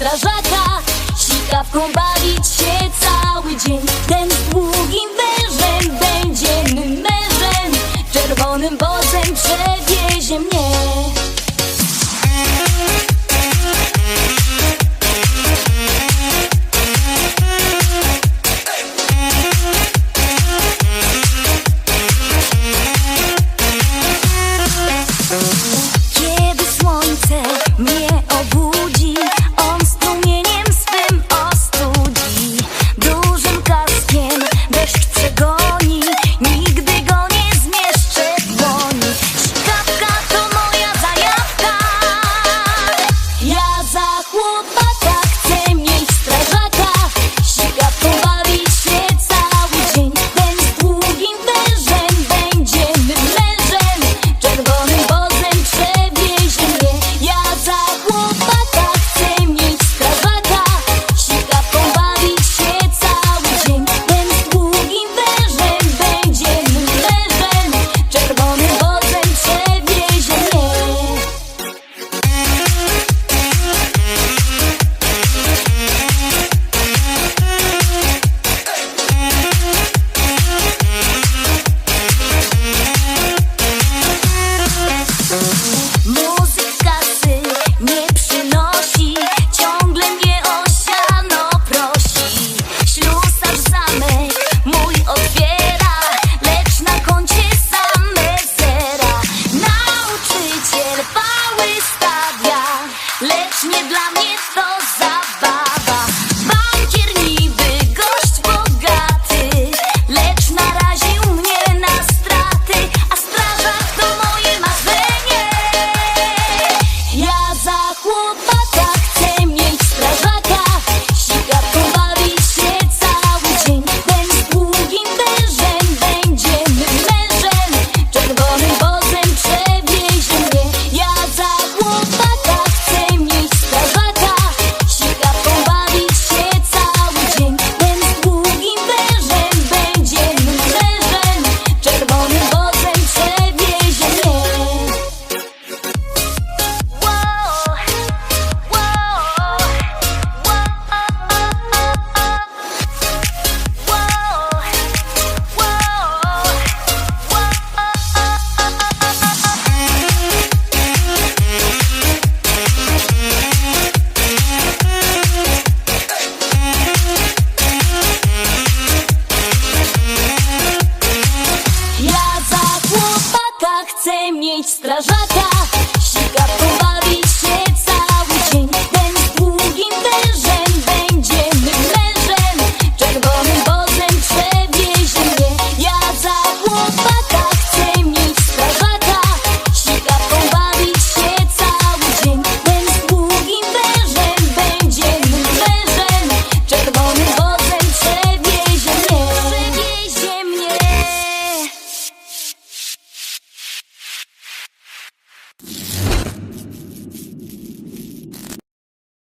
strażaka Sikawką bawić się strażaka Sika pobawić się cały dzień. Ten z długim wężem będziemy mężem. Czerwonym wozem przewiezie mnie. Ja za chłopaka